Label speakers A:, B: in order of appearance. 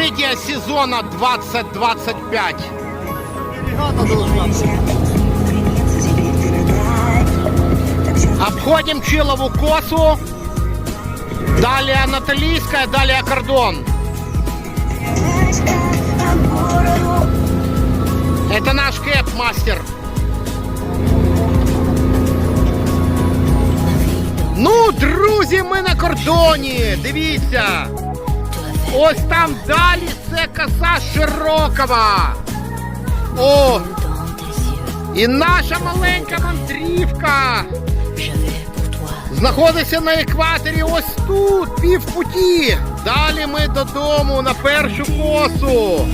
A: Акція сезону 2025.
B: Бригада должна бути.
A: Обходим Чилову косу. Далее Анатолийская, далее кордон. Это наш кэп-мастер. Ну, друзі, ми на кордоні. Дивіться. Ось там далі це коса Широкова. О! І наша маленька мандрівка знаходиться на екваторі ось тут, пів путі. Далі ми додому на першу косу.